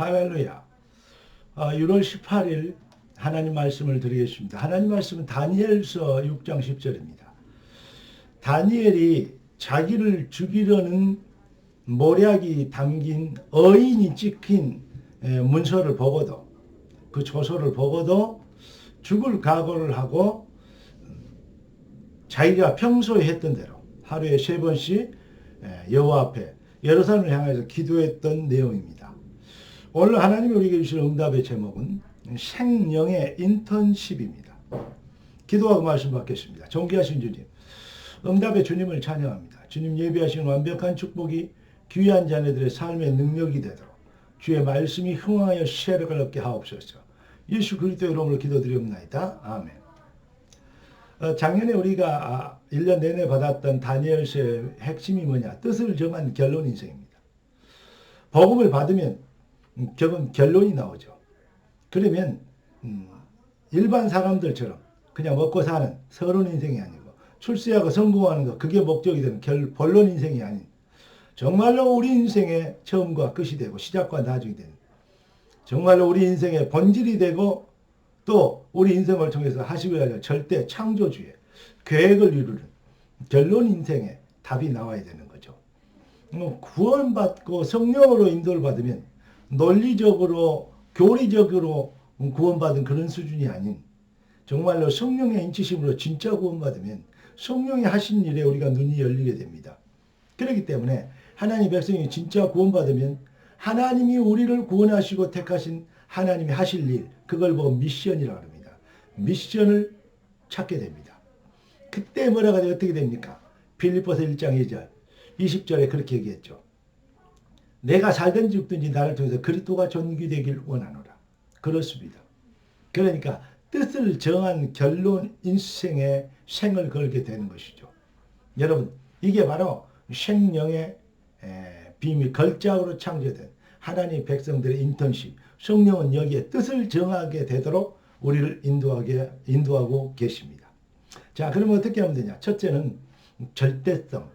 할렐루야. 어, 6월 18일 하나님 말씀을 드리겠습니다. 하나님 말씀은 다니엘서 6장 10절입니다. 다니엘이 자기를 죽이려는 모략이 담긴 어인이 찍힌 에, 문서를 보고도 그 조서를 보고도 죽을 각오를 하고 자기가 평소에 했던 대로 하루에 세 번씩 에, 여호와 앞에 예루살렘을 향해서 기도했던 내용입니다. 오늘 하나님이 우리에게 주실 응답의 제목은 생명의 인턴십입니다. 기도하고 말씀 받겠습니다. 존귀하신 주님, 응답의 주님을 찬양합니다. 주님 예비하신 완벽한 축복이 귀한 자녀들의 삶의 능력이 되도록 주의 말씀이 흥하여 시혜를 얻게 하옵소서. 예수 그리스도의 이름으로 기도드리옵나이다. 아멘. 어, 작년에 우리가 1년 아, 내내 받았던 다니엘서의 핵심이 뭐냐? 뜻을 정한 결론 인생입니다. 복음을 받으면 결론, 결론이 나오죠. 그러면 음, 일반 사람들처럼 그냥 먹고 사는 서론 인생이 아니고 출세하고 성공하는 것 그게 목적이 되는 결, 본론 인생이 아닌 정말로 우리 인생의 처음과 끝이 되고 시작과 나중이 되는 정말로 우리 인생의 본질이 되고 또 우리 인생을 통해서 하시고야 할 절대 창조주의 계획을 이루는 결론 인생의 답이 나와야 되는 거죠. 뭐 구원받고 성령으로 인도를 받으면 논리적으로 교리적으로 구원받은 그런 수준이 아닌 정말로 성령의 인치심으로 진짜 구원받으면 성령이 하신 일에 우리가 눈이 열리게 됩니다. 그렇기 때문에 하나님 백성이 진짜 구원받으면 하나님이 우리를 구원하시고 택하신 하나님이 하실 일, 그걸 보고 미션이라고 합니다. 미션을 찾게 됩니다. 그때 뭐라고 어떻게 됩니까? 빌리포스 1장 2절, 20절에 그렇게 얘기했죠. 내가 살든지 죽든지 나를 통해서 그리스도가 존귀되길 원하노라. 그렇습니다. 그러니까 뜻을 정한 결론 인생에 생을 걸게 되는 것이죠. 여러분, 이게 바로 생명의 비밀, 걸작으로 창조된 하나님 백성들의 인턴십, 성령은 여기에 뜻을 정하게 되도록 우리를 인도하게, 인도하고 계십니다. 자, 그러면 어떻게 하면 되냐? 첫째는 절대성.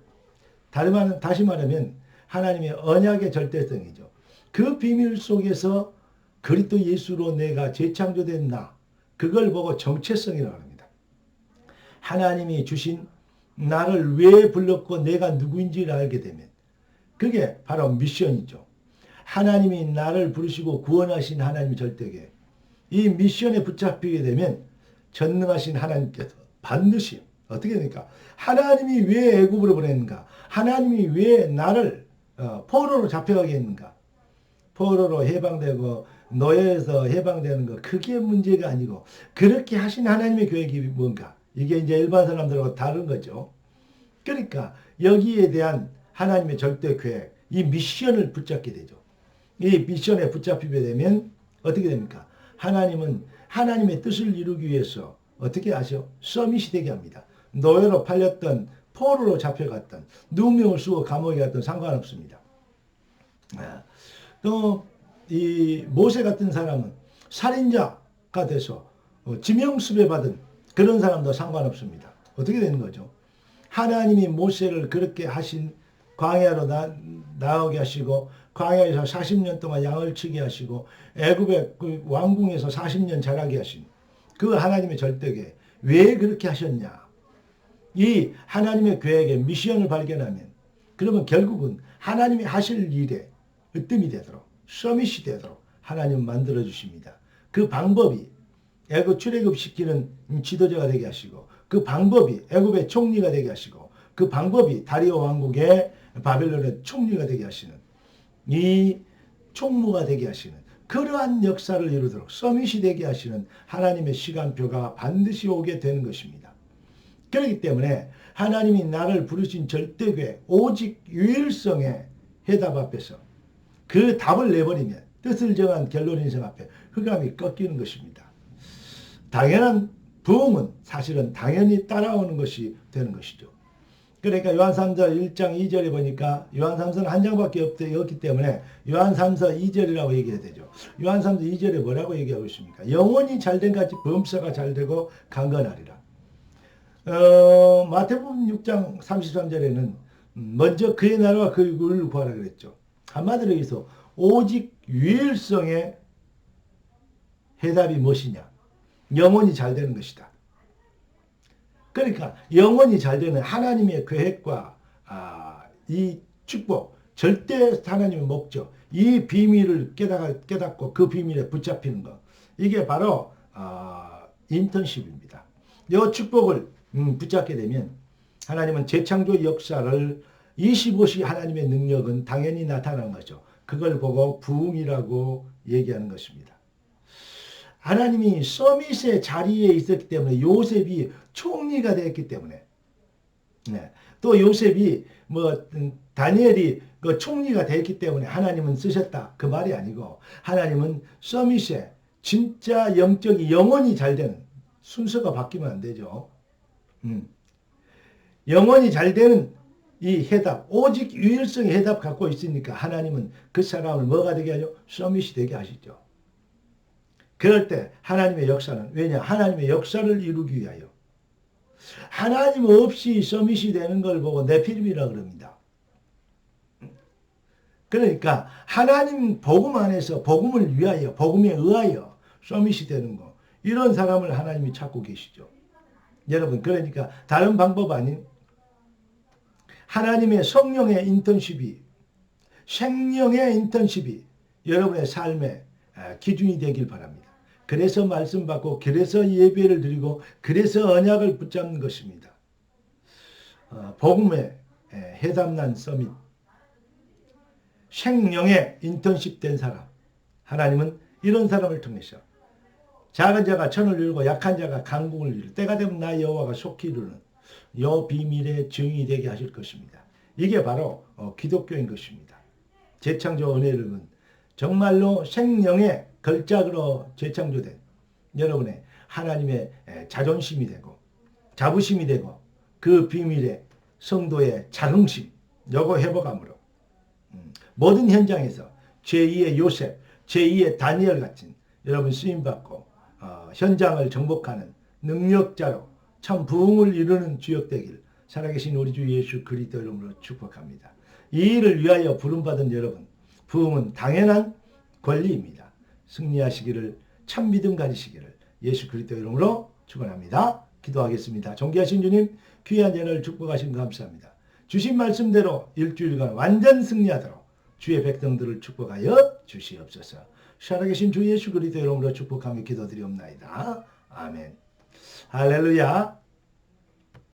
다시 말하면 하나님의 언약의 절대성이죠. 그 비밀 속에서 그리스도 예수로 내가 재창조된 나, 그걸 보고 정체성이라고 합니다. 하나님이 주신 나를 왜 불렀고 내가 누구인지를 알게 되면 그게 바로 미션이죠. 하나님이 나를 부르시고 구원하신 하나님의 절대계 이 미션에 붙잡히게 되면 전능하신 하나님께서 반드시 어떻게 됩니까? 하나님이 왜 애굽으로 보냈는가? 하나님이 왜 나를 어, 포로로 잡혀가게 했는가? 포로로 해방되고 노예에서 해방되는 거 그게 문제가 아니고 그렇게 하신 하나님의 계획이 뭔가 이게 이제 일반 사람들하고 다른 거죠. 그러니까 여기에 대한 하나님의 절대 계획 이 미션을 붙잡게 되죠. 이 미션에 붙잡히게 되면 어떻게 됩니까? 하나님은 하나님의 뜻을 이루기 위해서 어떻게 하죠? 서밋이 되게 합니다. 노예로 팔렸던 포로로 잡혀갔던 쓰고 감옥에 갔던 상관없습니다. 아, 또이 모세 같은 사람은 살인자가 돼서 어, 지명수배 받은 그런 사람도 상관없습니다. 어떻게 되는 거죠? 하나님이 모세를 그렇게 하신 광야로 나, 나오게 하시고 광야에서 40년 동안 양을 치게 하시고 애굽의 그 왕궁에서 40년 자라게 하신 그 하나님의 절대계 왜 그렇게 하셨냐? 이 하나님의 계획에 미션을 발견하면 그러면 결국은 하나님이 하실 일에 으뜸이 되도록 서밋이 되도록 하나님 만들어 주십니다. 그 방법이 애굽 출애굽 시키는 지도자가 되게 하시고 그 방법이 애굽의 총리가 되게 하시고 그 방법이 다리오 왕국의 바벨론의 총리가 되게 하시는 이 총무가 되게 하시는 그러한 역사를 이루도록 서밋이 되게 하시는 하나님의 시간표가 반드시 오게 되는 것입니다. 그렇기 때문에 하나님이 나를 부르신 절대계 오직 유일성의 해답 앞에서 그 답을 내버리면 뜻을 정한 결론 인생 앞에 흑암이 꺾이는 것입니다. 당연한 부흥은 사실은 당연히 따라오는 것이 되는 것이죠. 그러니까 요한 3서 1장 2절에 보니까 요한 3서는 한 장밖에 없기 때문에 요한 3서 2절이라고 얘기해야 되죠. 요한 3서 2절에 뭐라고 얘기하고 있습니까? 영원히 잘된 같이 범사가 잘되고 강건하리라. 어, 마태복음 6장 33절에는 먼저 그의 나라와 그 의를 구하라 그랬죠. 한마디로 해서 오직 유일성의 해답이 무엇이냐? 영혼이 잘 되는 것이다. 그러니까 영혼이 잘 되는 하나님의 계획과 아, 이 축복, 절대 하나님의 목적, 이 비밀을 깨닫, 깨닫고 그 비밀에 붙잡히는 것. 이게 바로 아, 인턴십입니다. 이 축복을 음, 붙잡게 되면 하나님은 재창조 역사를 25시 하나님의 능력은 당연히 나타난 거죠. 그걸 보고 부흥이라고 얘기하는 것입니다. 하나님이 서밋의 자리에 있었기 때문에 요셉이 총리가 됐기 때문에 네. 또 요셉이 뭐 음, 다니엘이 그 총리가 됐기 때문에 하나님은 쓰셨다 그 말이 아니고 하나님은 서밋에 진짜 영적이 영혼이 잘 되는 순서가 바뀌면 안 되죠. 음. 영혼이 잘 되는 이 해답, 오직 유일성의 해답 갖고 있으니까 하나님은 그 사람을 뭐가 되게 하죠? 서밋이 되게 하시죠. 그럴 때 하나님의 역사는 왜냐? 하나님의 역사를 이루기 위하여 하나님 없이 서밋이 되는 걸 보고 네피림이라 그럽니다. 그러니까 하나님 복음 안에서 복음을 위하여 복음에 의하여 서밋이 되는 거 이런 사람을 하나님이 찾고 계시죠. 여러분 그러니까 다른 방법 아닌 하나님의 성령의 인턴십이 생명의 인턴십이 여러분의 삶의 기준이 되길 바랍니다. 그래서 말씀 받고 그래서 예배를 드리고 그래서 언약을 붙잡는 것입니다. 어, 복음에 해담난 서밋 생명의 인턴십 된 사람 하나님은 이런 사람을 통해서 작은 자가 천을 이루고 약한 자가 강국을 이루 때가 되면 나 여호와가 속히 이루는 요 비밀의 증이 되게 하실 것입니다. 이게 바로 어, 기독교인 것입니다. 재창조 은혜를 정말로 생명의 걸작으로 재창조된 여러분의 하나님의 자존심이 되고 자부심이 되고 그 비밀의 성도의 자긍심 요거 회복함으로 음, 모든 현장에서 제2의 요셉, 제2의 다니엘 같은 여러분 쓰임받고 어, 현장을 정복하는 능력자로 참 부흥을 이루는 주역 되길 살아계신 우리 주 예수 그리스도 이름으로 축복합니다. 이 일을 위하여 부름받은 여러분 부흥은 당연한 권리입니다. 승리하시기를 참 믿음 가지시기를 예수 그리스도 이름으로 축원합니다. 기도하겠습니다. 존귀하신 주님 귀한 예를 축복하신 감사합니다. 주신 말씀대로 일주일간 완전 승리하도록 주의 백성들을 축복하여 주시옵소서. 살아계신 주 예수 그리스도 이름으로 축복하며 기도드리옵나이다. 아멘. 할렐루야.